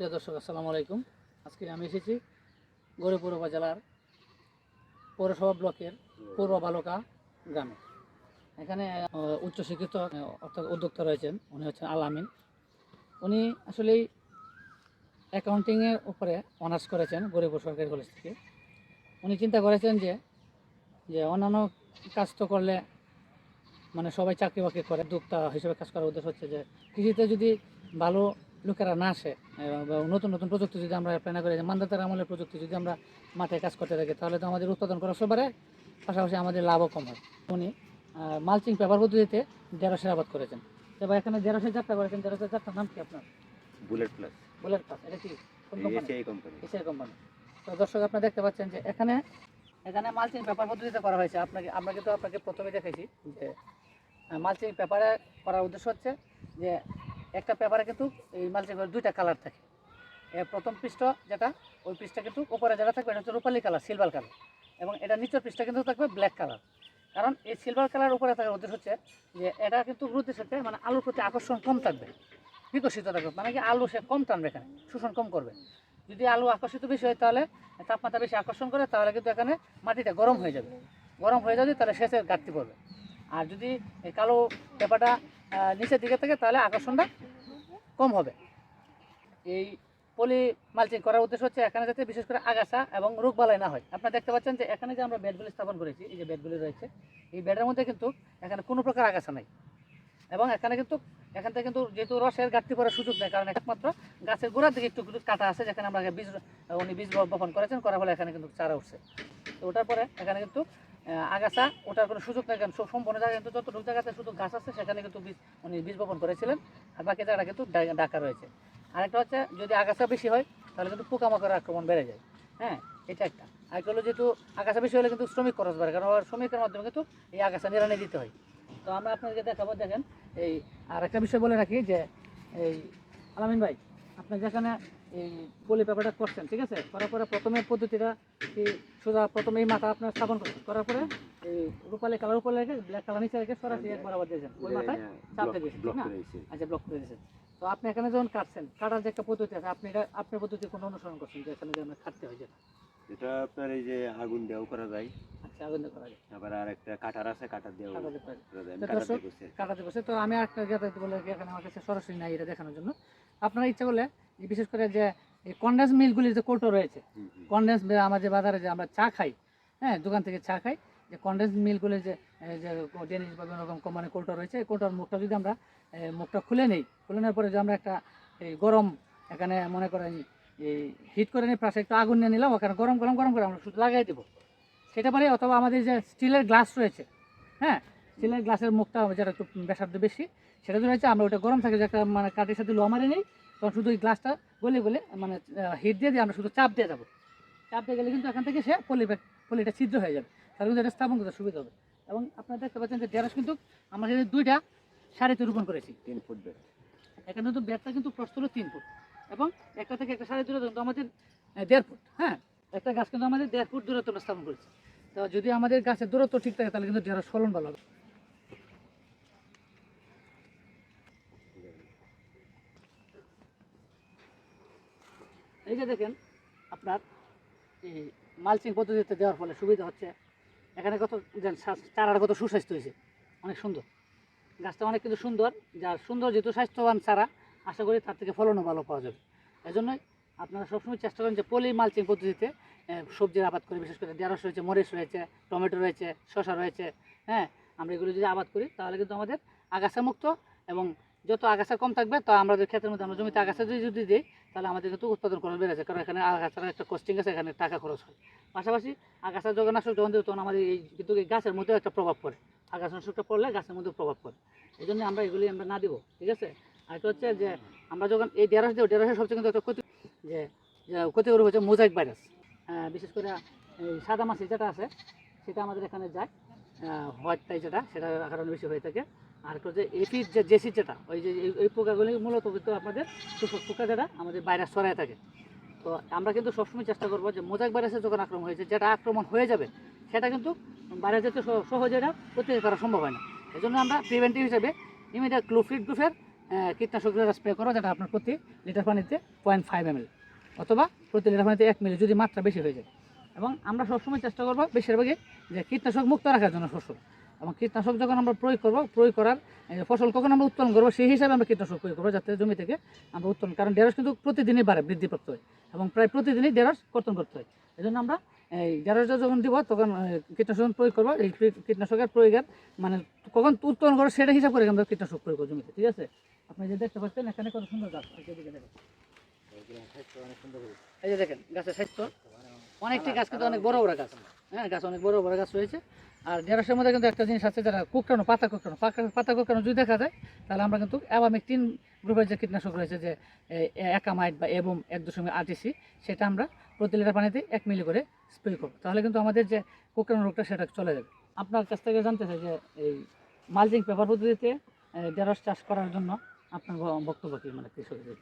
প্রিয় দর্শক, আসসালামু আলাইকুম। আজকে আমি এসেছি গৌরীপুর উপজেলার পৌরসভা ব্লকের পূর্ব বালুকা গ্রামে। এখানে উচ্চশিক্ষিত অর্থাৎ উদ্যোক্তা রয়েছেন। উনি হচ্ছেন আল আমিন। উনি আসলেই অ্যাকাউন্টিংয়ের উপরে অনার্স করেছেন গৌরীপুর সরকারি কলেজ থেকে। উনি চিন্তা করেছেন যে যে অন্যান্য কাজ তো করলে মানে সবাই চাকরি বাকরি করে। উদ্যোক্তা হিসেবে কাজ করার উদ্দেশ্য হচ্ছে যে, কৃষিতে যদি ভালো লোকেরা না আসে এবং বা নতুন নতুন প্রযুক্তি যদি আমরা প্ল্যান করি মান্দাতার আমলের প্রযুক্তি যদি আমরা মাঠে কাজ করতে থাকি তাহলে তো আমাদের উৎপাদন করা সবারে পাশাপাশি আমাদের লাভও কম হয়। উনি মালচিং পেপার পদ্ধতিতে দেড়শের আবাদ করেছেন। এবার এখানে দেড়শের যাত্রা করেছেন দেড়শের যাত্রার নাম কি আপনার? বুলেট প্লাস বুলেট পাস এটা কি? কোন কোম্পানি এসিআই কোম্পানি তো দর্শক আপনারা দেখতে পাচ্ছেন যে এখানে এখানে মালচিং পেপার পদ্ধতিতে করা হয়েছে। আপনাকে আমরা কিন্তু আপনাকে প্রথমে দেখেছি যে মালচিং পেপারে করার উদ্দেশ্য হচ্ছে যে একটা পেপারে কিন্তু এই মালচিং পেপারে দুইটা কালার থাকে। এর প্রথম পৃষ্ঠ যেটা, ওই পৃষ্ঠা কিন্তু উপরে যেটা থাকবে, এটা হচ্ছে রূপালি কালার সিলভার কালার। এবং এটা নিচের পৃষ্ঠা কিন্তু থাকবে ব্ল্যাক কালার। কারণ এই সিলভার কালার উপরে থাকার উদ্দেশ্য হচ্ছে যে এটা কিন্তু গ্রোথের সাথে মানে আলুর প্রতি আকর্ষণ কম থাকবে, বিকশিত থাকবে। মানে কি আলু সে কম টানবে এখানে, শোষণ কম করবে। যদি আলু আকর্ষিত বেশি হয় তাহলে তাপমাত্রা বেশি আকর্ষণ করে, তাহলে কিন্তু এখানে মাটিটা গরম হয়ে যাবে। গরম হয়ে যাবে, তাহলে সেচের ঘাটতি পড়বে। আর যদি কালো পেপারটা নিচের দিকে থাকে তাহলে আকর্ষণটা কম হবে। এই পলি মালচিং করার উদ্দেশ্য হচ্ছে এখানে যাতে বিশেষ করে আগাছা এবং রোগ বালাই না হয়। আপনারা দেখতে পাচ্ছেন যে এখানে যে আমরা বেডগুলি স্থাপন করেছি, এই যে বেডগুলি রয়েছে, এই বেডের মধ্যে কিন্তু এখানে কোনো প্রকার আগাছা নাই। এবং এখানে কিন্তু, এখান থেকে কিন্তু যেহেতু রসের ঘাটতি পড়ার সুযোগ নেই, কারণ একমাত্র গাছের গোড়ার দিকে একটু একটু কাটা আছে, যেখানে আমরা বীজ, উনি বীজ বপন করেছেন, করার ফলে এখানে কিন্তু চারা উঠছে। তো ওটার পরে এখানে কিন্তু আগাছা, ওটার কোনো সুযোগ নেই, কারণ সম্পূর্ণ জায়গা কিন্তু যতটুকু জায়গাতে শুধু গাছ আছে, সেখানে কিন্তু বীজ উনি বীজ বপন করেছিলেন, আর বাকি জায়গাটা কিন্তু ডাকা রয়েছে। আরেকটা হচ্ছে, যদি আগাছা বেশি হয়, তাহলে কিন্তু পোকামাকড়ের আক্রমণ বেড়ে যায়। হ্যাঁ এটা একটা। আরেকটা হলো যেহেতু আগাছা বেশি হলে কিন্তু শ্রমিক খরচ বাড়ে, কারণ শ্রমিকের মাধ্যমে কিন্তু এই আগাছা নিরানি দিতে হয়। তো আমরা আপনাদেরকে দেখাবো, দেখেন, এই আর একটা বিষয় বলে রাখি যে, এই আলামিন ভাই, আপনি যেখানে এই পলি পেপারটা করছেন ঠিক আছে? করার পরে প্রথমে পদ্ধতিটা সোজা প্রথমে এই মাথা আপনার স্থাপন করছেন করার পরে এই রূপালি কালার উপরে রেখে ব্ল্যাক কালার নিচে রেখে সরাসরি এক বরাবর দিয়েছেন ওই মাথায় চাপ দিয়ে দিয়েছেন, ঠিক না? আচ্ছা ব্লক করে দিয়েছেন। তো আপনি এখানে যখন কাটছেন কাটার যে একটা পদ্ধতি আছে আপনি এটা আপনার পদ্ধতি কোনো অনুসরণ করছেন যে এখানে যে আমরা কাটতে হয় যেটা? এটা আপনার এই যে আগুন দেওয়াও করা যায়। আচ্ছা আগুন দিয়ে করা যায়। আবার আর একটা কাটার আছে কাটার দিয়েও করা যায়। কাটাতে বসে তো আমি একটা যেটা বলে এখানে আমার কাছে সরাসরি নাই এটা দেখানোর জন্য। আপনারা ইচ্ছা করলে বিশেষ করে যে এই কন্ডেন্স মিলগুলির যে কৌটো রয়েছে। কন্ডেন্স আমার যে বাজারে যে আমরা চা খাই হ্যাঁ দোকান থেকে চা খাই যে কন্ডেন্স মিলগুলির যে ডেনিশ বা বিভিন্ন রকম কোম্পানির কৌটো রয়েছে এই কৌটোর মুখটা যদি আমরা মুখটা খুলে নেই খুলে নেওয়ার পরে যে আমরা একটা এই গরম এখানে মনে করেন এই হিট করে নিই পাশে একটু আগুন নিয়ে নিলাম ওখানে গরম গরম গরম করে আমরা শুধু লাগাই দেবো সেটা পারে অথবা আমাদের যে স্টিলের গ্লাস রয়েছে হ্যাঁ স্টিলের গ্লাসের মুখটা যেটা একটু ব্যাসার্ধ বেশি সেটা যদি হচ্ছে আমরা ওটা গরম থাকে যে একটা মানে কাঠের সাথে লোয়া মারি নেই তখন শুধু ওই গ্লাসটা গলে গলে মানে হিট দিয়ে দিয়ে আমরা শুধু চাপ দিয়ে যাব। চাপ দিয়ে গেলে কিন্তু এখান থেকে সে পলি পলিটা ছিদ্র হয়ে যাবে। তাহলে কিন্তু এটা স্থাপন করতে সুবিধা হবে। এবং আপনারা দেখতে পাচ্ছেন যে ঢেঁড়স কিন্তু আমরা এখানে দুইটা সারিতে রোপণ করেছি। তিন ফুট বেড এখানে কিন্তু বেডটা কিন্তু প্রস্থ হলো তিন ফুট। এবং একটা থেকে একটা সাড়ে দূরত্ব কিন্তু আমাদের দেড় ফুট হ্যাঁ? একটা গাছ কিন্তু আমাদের দেড় ফুট দূরত্ব স্থাপন করেছি। তো যদি আমাদের গাছের দূরত্ব ঠিক থাকে তাহলে কিন্তু ঢেঁড়স ফলন ভালো হবে। এই যে দেখেন, আপনার এই মালচিং পদ্ধতিতে দেওয়ার ফলে সুবিধা হচ্ছে। এখানে কত চারাটা কত সুস্বাস্থ্য হয়েছে। অনেক সুন্দর। গাছটা অনেক কিন্তু সুন্দর। যার সুন্দর যেহেতু স্বাস্থ্যবান চারা, আশা করি তার থেকে ফলনও ভালো পাওয়া যাবে। এজন্যই আপনারা সবসময় চেষ্টা করেন যে পলি মালচিং পদ্ধতিতে সবজির আবাদ করি, বিশেষ করে ঢেঁড়স রয়েছে, মরিচ রয়েছে, টমেটো রয়েছে, শসা রয়েছে হ্যাঁ আমরা এগুলো যদি আবাদ করি, তাহলে কিন্তু আমাদের আগাছা মুক্ত এবং যত আগাছা কম থাকবে, তো আমাদের ক্ষেতের মধ্যে আমরা জমিতে আগাছা যদি যদি দিই, তাহলে আমাদের কিন্তু উৎপাদন খরচ বেড়ে যায়। কারণ এখানে আগাছার একটা কস্টিং আছে, এখানে টাকা খরচ হয়। পাশাপাশি আগাছা যখন আসলে যখন দেবো তখন আমাদের এই কিন্তু এই গাছের মধ্যেও একটা প্রভাব পড়ে। আগাছা নষ্টটা পড়লে গাছের মধ্যে প্রভাব পড়ে। এই জন্য আমরা এগুলি আমরা না দিব, ঠিক আছে? আর হচ্ছে যে, আমরা যখন এই ঢেঁড়স দেবো, ঢেঁড়সের সবচেয়ে কিন্তু একটা ক্ষতি যে যে ক্ষতিকর হচ্ছে মোজাইক ভাইরাস বিশেষ করে এই সাদা মাছি যেটা আছে, সেটা আমাদের এখানে যায়। হোয়াইট টাই যেটা সেটা কারণে বেশি হয়ে থাকে। আর হচ্ছে এফিড যে জেসি যেটা ওই যে এই- পোকাগুলি মূলত কিন্তু আপনাদের পোকা যেটা আমাদের ভাইরাস ছড়ায় থাকে। তো আমরা কিন্তু সবসময় চেষ্টা করব যে মোজাইক ভাইরাসের যখন আক্রমণ হয়েছে, যেটা আক্রমণ হয়ে যাবে, সেটা কিন্তু ভাইরাস যাতে সহ- সহজে এটা প্রতিরোধ করা সম্ভব হয় না। এই জন্য আমরা প্রিভেন্টিভ হিসেবে ইমিডিয়েট ক্লোফিড গ্রুপের কীটনাশক স্প্রে করো, যেটা আপনার প্রতি লিটার পানিতে পয়েন্ট ফাইভ এম অথবা প্রতি লিটার পানিতে এক মিলি যদি মাত্রা বেশি হয়ে যায়। এবং আমরা সবসময় চেষ্টা করব বেশিরভাগই যে কীটনাশক মুক্ত রাখার জন্য ফসল এবং কীটনাশক যখন আমরা প্রয়োগ করব, প্রয়োগ করার ফসল কখন আমরা উৎপাদন করব, সেই হিসাবে আমরা কীটনাশক প্রয়োগ করব যাতে জমি থেকে আমরা উৎপাদন, কারণ ঢেঁড়স কিন্তু প্রতিদিনই বাড়ে, বৃদ্ধি করতে হয় এবং প্রায় প্রতিদিনই ঢেঁড়স কর্তন করতে হয়। এই জন্য আমরা এই ঢেঁড়সটা যখন দিব, তখন কীটনাশক প্রয়োগ করব, এই কীটনাশকের প্রয়োগের মানে কখন উৎপাদন করব সেটা হিসাব করে আমরা কীটনাশক প্রয়োগ করব জমিতে, ঠিক আছে? আপনি যে দেখতে পাচ্ছেন, এখানে কত সুন্দর গাছ। এই যে দেখেন। গাছের স্বাস্থ্য অনেকটি গাছ, কিন্তু অনেক বড় বড় গাছ। হ্যাঁ গাছ অনেক বড় বড় গাছ রয়েছে। আর ঢেঁড়সের মধ্যে কিন্তু একটা জিনিস আছে যারা কুকরানো পাতা কুকরানো পাতা কুকরানো যদি দেখা যায়, তাহলে আমরা কিন্তু অ্যাবামিকটিন গ্রুপের যে কীটনাশক রয়েছে, যে একামাইট বা এবং এক দশমিক আটিসি সেটা আমরা প্রতি লিটার পানিতে এক মিলি করে স্প্রে করব। তাহলে কিন্তু আমাদের যে কুকরানো রোগটা, সেটা চলে যাবে। আপনার কাছ থেকে জানতে চাই যে, এই মালচিং পেপার পদ্ধতিতে ঢেঁড়স চাষ করার জন্য আপনার বক্তব্য কি মানে কৃষকদের?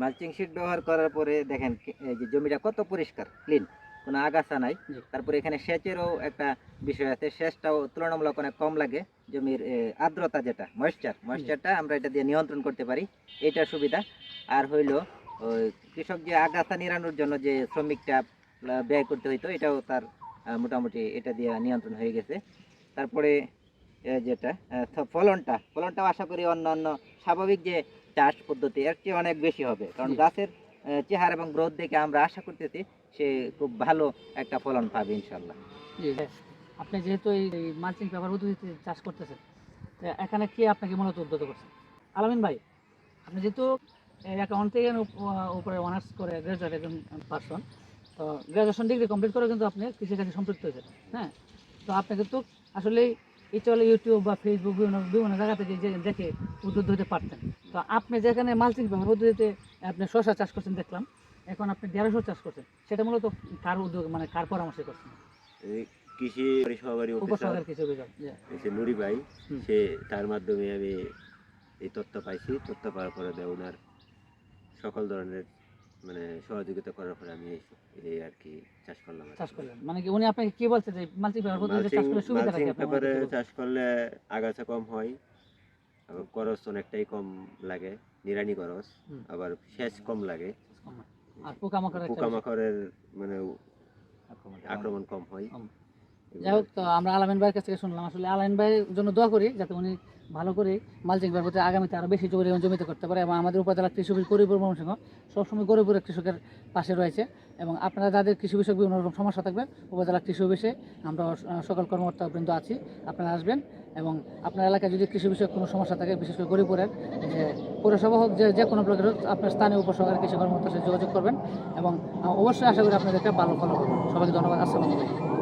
মালচিং শিট ব্যবহার করার পরে দেখেন যে জমিটা কত পরিষ্কার, ক্লিন। কোনো আগাছা নাই। তারপরে এখানে সেচেরও একটা বিষয় আছে। সেচটাও তুলনামূলক অনেক কম লাগে জমির আর্দ্রতা যেটা ময়েশ্চার ময়েশ্চারটা আমরা এটা দিয়ে নিয়ন্ত্রণ করতে পারি। এটা সুবিধা। আর হইল ওই কৃষক যে আগাছা নিরানোর জন্য যে শ্রমিকটা ব্যয় করতে হইতো এটাও তার মোটামুটি এটা দিয়ে নিয়ন্ত্রণ হয়ে গেছে। তারপরে যেটা ফলনটা। ফলনটাও আশা করি অন্যান্য স্বাভাবিক যে চাষ পদ্ধতি এর চেয়ে অনেক বেশি হবে। কারণ গাছের চেহারা এবং গ্রোথ দেখে আমরা আশা করতেছি সে খুব ভালো একটা ফলন পাবে ইনশাল্লাহ আপনি যেহেতু এই মালচিং পেপার পদ্ধতিতে চাষ করতেছেন এখানে কি আপনাকে মূলত উদ্যোগ করছে? আলামিন ভাই, আপনি যেহেতু অ্যাকাউন্ট থেকে উপরে অনার্স করে গ্রাজুয়েট একজন পার্সন তো গ্রাজুয়েশন ডিগ্রি কমপ্লিট করে কিন্তু আপনি কৃষিকাজে সম্পৃক্ত হয়েছেন হ্যাঁ? তো আপনি কিন্তু আসলে এই চলে ইউটিউব বা ফেসবুক বিভিন্ন বিভিন্ন জায়গা থেকে যে দেখে উদ্বুদ্ধ হতে পারতেন। তো আপনি যেখানে মালচিং পেপার পদ্ধতিতে আপনি শশা চাষ করছেন, দেখলাম। এখন আপনি দেড়শো চাষ করছেন সেটা মূলত কার উদ্যোগ মানে কার পরামর্শে করছেন? কৃষি সহকারী সে নুরি ভাই সে তার মাধ্যমে আমি এই তথ্য পাইছি। তথ্য পাওয়ার পরে দেয় ওনার সকল ধরনের মানে সহযোগিতা করার পরে আমি এই- আর কি চাষ করলাম চাষ করলেন। মানে কি উনি আপনাকে কি বলছে যে মাল্টি পেপার পদ্ধতিতে চাষ করলে সুবিধা থাকে পেপারে চাষ করলে আগাছা কম হয় আবার খরচ অনেকটাই কম লাগে নিরানি খরচ আবার সেচ কম লাগে। কম। আর পোকামাকড় পোকামাকড়ের মানে আক্রমণ কম হয়। যাই হোক আমরা আলামিন ভাইয়ের কাছ থেকে শুনলাম। আসলে আলামিন ভাইয়ের জন্য দোয়া করি যাতে উনি ভালো করে মালচিং পেপার প্রতি আগামীতে আরও বেশি জমি জমিতে করতে পারে এবং আমাদের উপজেলা কৃষি অফিস গরিব ময়মনসিংহ সবসময় গরিবের কৃষকের পাশে রয়েছে এবং আপনারা যাদের কৃষি বিষয়ক বিভিন্ন রকম সমস্যা থাকবে উপজেলা কৃষি অফিসে আমরা সকল কর্মকর্তা বৃন্দ আছি, আপনারা আসবেন এবং আপনার এলাকায় যদি কৃষি বিষয়ক কোনো সমস্যা থাকে, বিশেষ করে গরিবপুরের যে পৌরসভা হোক, যে যে কোনো ব্লকের হোক, আপনার স্থানীয় উপসহকারী কৃষি কর্মকর্তার সাথে যোগাযোগ করবেন এবং অবশ্যই আশা করি আপনাদেরকে ভালো ফলো করবেন সবাইকে ধন্যবাদ, আসসালামু আলাইকুম।